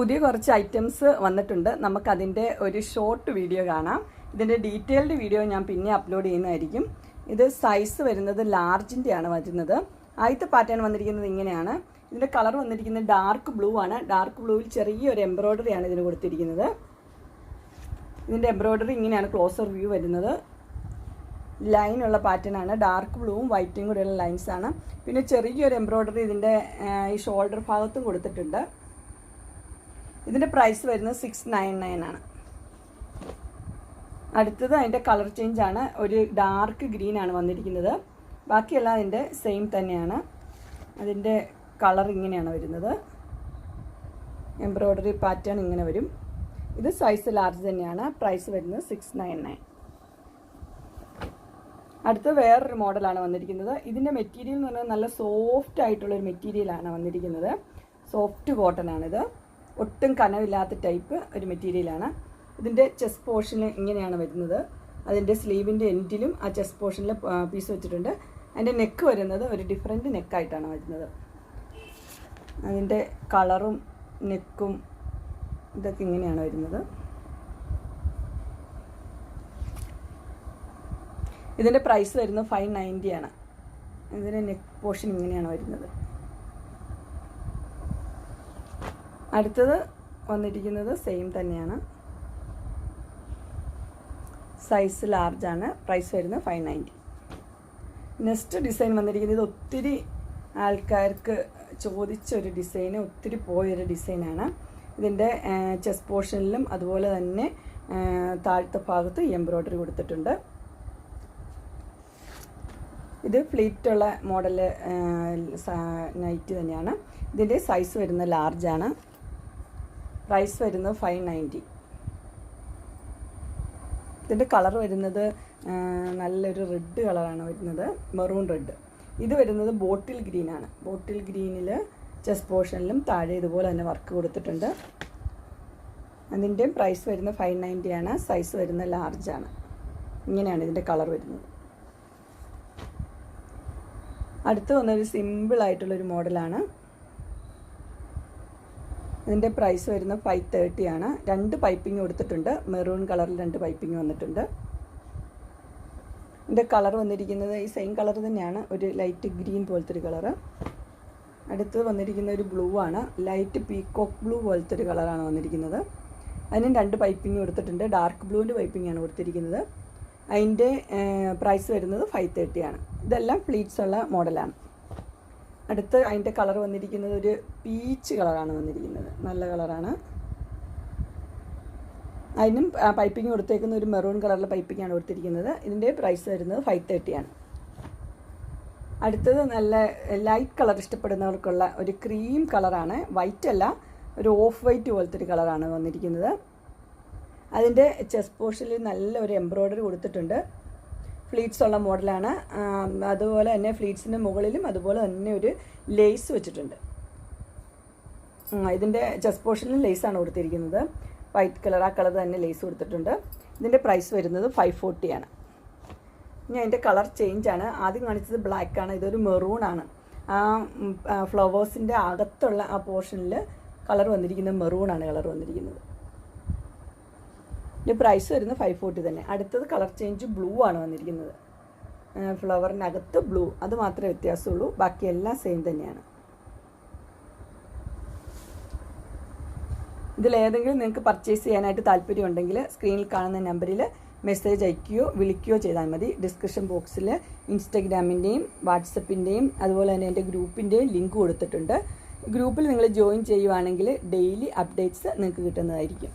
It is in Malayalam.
പുതിയ കുറച്ച് ഐറ്റംസ് വന്നിട്ടുണ്ട്. നമുക്കതിന്റെ ഒരു ഷോർട്ട് വീഡിയോ കാണാം. ഇതിന്റെ ഡീറ്റെയിൽഡ് വീഡിയോ ഞാൻ പിന്നെ അപ്ലോഡ് ചെയ്യുന്നതായിരിക്കും. ഇത് സൈസ് വരുന്നത് ലാർജിന്റെ ആണ് വരുന്നത്. ആദ്യത്തെ പാറ്റേൺ വന്നിരിക്കുന്നത് ഇങ്ങനെയാണ്. ഇതിന്റെ കളർ വന്നിരിക്കുന്നത് ഡാർക്ക് ബ്ലൂ ആണ്. ഡാർക്ക് ബ്ലൂവിൽ ചെറിയൊരു എംബ്രോയ്ഡറി ആണ് ഇതിന് കൊടുത്തിരിക്കുന്നത്. ഇതിന്റെ എംബ്രോയ്ഡറി ഇങ്ങനെയാണ് ക്ലോസർ വ്യൂ വരുന്നത്. ലൈനുള്ള പാറ്റേൺ ആണ്. ഡാർക്ക് ബ്ലൂവും വൈറ്റും കൂടെയുള്ള ലൈൻസ് ആണ്. പിന്നെ ചെറിയൊരു എംബ്രോയ്ഡറി ഇതിന്റെ ഈ ഷോൾഡർ ഭാഗത്തും കൊടുത്തിട്ടുണ്ട്. ഇതിന്റെ പ്രൈസ് വരുന്നത് സിക്സ് നയൻ നയൻ ആണ്. അടുത്തത് അതിന്റെ കളർ ചേഞ്ച് ആണ്. ഒരു ഡാർക്ക് ഗ്രീൻ ആണ് വന്നിരിക്കുന്നത്. ബാക്കിയെല്ലാം അതിന്റെ സെയിം തന്നെയാണ്. അതിന്റെ കളർ ഇങ്ങനെയാണ് വരുന്നത്. എംബ്രോയ്ഡറി പാറ്റേൺ ഇങ്ങനെ വരും. ഇത് സൈസ് ലാർജ് തന്നെയാണ്. പ്രൈസ് വരുന്നത് സിക്സ് നയൻ നയൻ അടുത്ത വേറൊരു മോഡലാണ് വന്നിരിക്കുന്നത്. ഇതിന്റെ മെറ്റീരിയൽ എന്ന് പറഞ്ഞാൽ നല്ല സോഫ്റ്റ് ആയിട്ടുള്ളൊരു മെറ്റീരിയലാണ് വന്നിരിക്കുന്നത്. സോഫ്റ്റ് കോട്ടൺ ആണിത്. ഒട്ടും കനവില്ലാത്ത ടൈപ്പ് ഒരു മെറ്റീരിയലാണ്. ഇതിന്റെ ചെസ്റ്റ് പോർഷന് ഇങ്ങനെയാണ് വരുന്നത്. അതിന്റെ സ്ലീവിന്റെ എൻഡിലും ആ ചെസ്റ്റ് പോർഷനിൽ പീസ് വെച്ചിട്ടുണ്ട്. അതിന്റെ നെക്ക് വരുന്നത് ഒരു ഡിഫറെന്റ് നെക്കായിട്ടാണ് വരുന്നത്. അതിന്റെ കളറും നെക്കും ഇതൊക്കെ ഇങ്ങനെയാണ് വരുന്നത്. ഇതിന്റെ പ്രൈസ് വരുന്നത് ഫൈവ് നയന്റി ആണ് ഇതിന്റെ നെക്ക് പോർഷൻ ഇങ്ങനെയാണ് വരുന്നത്. അടുത്തത് വന്നിരിക്കുന്നത് സെയിം തന്നെയാണ്. സൈസ് ലാർജാണ് പ്രൈസ് വരുന്നത് ഫൈവ് നയന്റി നെക്സ്റ്റ് ഡിസൈൻ വന്നിരിക്കുന്നത് ഇത് ഒത്തിരി ആൾക്കാർക്ക് ചോദിച്ച ഒരു ഡിസൈന് ഒത്തിരി പോയൊരു ഡിസൈനാണ് ഇതിന്റെ ചെസ്റ്റ് പോർഷനിലും അതുപോലെ തന്നെ താഴത്തെ ഭാഗത്ത് എംബ്രോയ്ഡറി കൊടുത്തിട്ടുണ്ട്. ഇത് ഫ്ലീറ്റുള്ള മോഡൽ നൈറ്റ് തന്നെയാണ്. ഇതിന്റെ സൈസ് വരുന്നത് ലാർജാണ് പ്രൈസ് വരുന്നത് ഫൈവ് നയന്റി ഇതിന്റെ കളർ വരുന്നത് നല്ലൊരു റെഡ് കളറാണ് വരുന്നത് മെറൂൺ റെഡ് ഇത് വരുന്നത് ബോട്ടിൽ ഗ്രീനാണ് ബോട്ടിൽ ഗ്രീനിൽ ചെസ്റ്റ് പോർഷനിലും താഴെ ഇതുപോലെ തന്നെ വർക്ക് കൊടുത്തിട്ടുണ്ട്. അതിന്റെയും പ്രൈസ് വരുന്നത് ഫൈവ് നയന്റി ആണ്. സൈസ് വരുന്നത് ലാർജാണ് ഇങ്ങനെയാണ് ഇതിന്റെ കളർ വരുന്നത്. അടുത്ത് വന്നൊരു സിമ്പിളായിട്ടുള്ളൊരു മോഡലാണ് ഇതിന്റെ പ്രൈസ് വരുന്നത് ഫൈവ് തേർട്ടി ആണ്. രണ്ട് പൈപ്പിംഗ് കൊടുത്തിട്ടുണ്ട്. മെറൂൺ കളറിൽ രണ്ട് പൈപ്പിംഗ് വന്നിട്ടുണ്ട്. ഇതിന്റെ കളർ വന്നിരിക്കുന്നത് ഈ സെയിം കളർ തന്നെയാണ്. ഒരു ലൈറ്റ് ഗ്രീൻ പോലത്തെ ഒരു കളറ് അടുത്ത് വന്നിരിക്കുന്ന ഒരു ബ്ലൂ ആണ്. ലൈറ്റ് പീക്കോക്ക് ബ്ലൂ പോലത്തെ ഒരു കളറാണ് വന്നിരിക്കുന്നത്. അതിന് രണ്ട് പൈപ്പിംഗ് കൊടുത്തിട്ടുണ്ട്. ഡാർക്ക് ബ്ലൂവിന്റെ പൈപ്പിംഗ് ആണ് കൊടുത്തിരിക്കുന്നത്. അതിന്റെ പ്രൈസ് വരുന്നത് ഫൈവ് തേർട്ടി ആണ്. ഇതെല്ലാം ഫ്ലീറ്റ്സ് ഉള്ള മോഡലാണ് അടുത്ത് അതിന്റെ കളർ വന്നിരിക്കുന്നത് ഒരു പീച്ച് കളറാണ് വന്നിരിക്കുന്നത്. നല്ല കളറാണ്. അതിനും പൈപ്പിംഗ് കൊടുത്തേക്കുന്ന ഒരു മെറൂൺ കളറിലെ പൈപ്പിംഗ് ആണ് കൊടുത്തിരിക്കുന്നത്. ഇതിന്റെ പ്രൈസ് വരുന്നത് ഫൈവ് തേർട്ടിയാണ് അടുത്തത് നല്ല ലൈറ്റ് കളർ ഇഷ്ടപ്പെടുന്നവർക്കുള്ള ഒരു ക്രീം കളറാണ് വൈറ്റ് അല്ല ഒരു ഓഫ് വൈറ്റ് പോലത്തെ ഒരു കളറാണ് വന്നിരിക്കുന്നത്. അതിന്റെ ചെസ്റ്റ് പോർഷനിൽ നല്ല ഒരു എംബ്രോയ്ഡറി കൊടുത്തിട്ടുണ്ട്. ഫ്ലീറ്റ്സ് ഉള്ള മോഡലാണ് അതുപോലെ തന്നെ ഫ്ലീറ്റ്സിന്റെ മുകളിലും അതുപോലെ തന്നെ ഒരു ലേസ് വെച്ചിട്ടുണ്ട്. ഇതിന്റെ ചെസ്റ്റ് പോർഷനിൽ ലേസാണ് കൊടുത്തിരിക്കുന്നത്. വൈറ്റ് കളർ ആ കളർ തന്നെ ലേസ് കൊടുത്തിട്ടുണ്ട്. ഇതിന്റെ പ്രൈസ് വരുന്നത് ഫൈവ് ഫോർട്ടിയാണ് ഇനി അതിന്റെ കളർ ചേഞ്ച് ആണ്. ആദ്യം കാണിച്ചത് ബ്ലാക്ക് ആണ്. ഇതൊരു മെറൂൺ ആണ്. ആ ഫ്ലവേഴ്സിന്റെ അകത്തുള്ള ആ പോർഷനിൽ കളർ വന്നിരിക്കുന്നത് മെറൂൺ ആണ് കളർ വന്നിരിക്കുന്നത്. ഇതിന്റെ പ്രൈസ് വരുന്നത് ഫൈവ് ഫോർട്ടി തന്നെ. അടുത്തത് കളർ ചേഞ്ച് ബ്ലൂ ആണ് വന്നിരിക്കുന്നത്. ഫ്ലവറിനകത്ത് ബ്ലൂ അത് മാത്രമേ വ്യത്യാസമുള്ളൂ. ബാക്കിയെല്ലാം സെയിം തന്നെയാണ്. ഇതിലേതെങ്കിലും നിങ്ങൾക്ക് പർച്ചേസ് ചെയ്യാനായിട്ട് താല്പര്യമുണ്ടെങ്കിൽ സ്ക്രീനിൽ കാണുന്ന നമ്പറിൽ മെസ്സേജ് അയക്കുകയോ വിളിക്കുകയോ ചെയ്താൽ മതി. ഡിസ്ക്രിപ്ഷൻ ബോക്സിൽ ഇൻസ്റ്റഗ്രാമിന്റെയും വാട്സപ്പിന്റെയും അതുപോലെ തന്നെ എന്റെ ഗ്രൂപ്പിന്റെയും ലിങ്ക് കൊടുത്തിട്ടുണ്ട്. ഗ്രൂപ്പിൽ നിങ്ങൾ ജോയിൻ ചെയ്യുവാണെങ്കിൽ ഡെയിലി അപ്ഡേറ്റ്സ് നിങ്ങൾക്ക് കിട്ടുന്നതായിരിക്കും.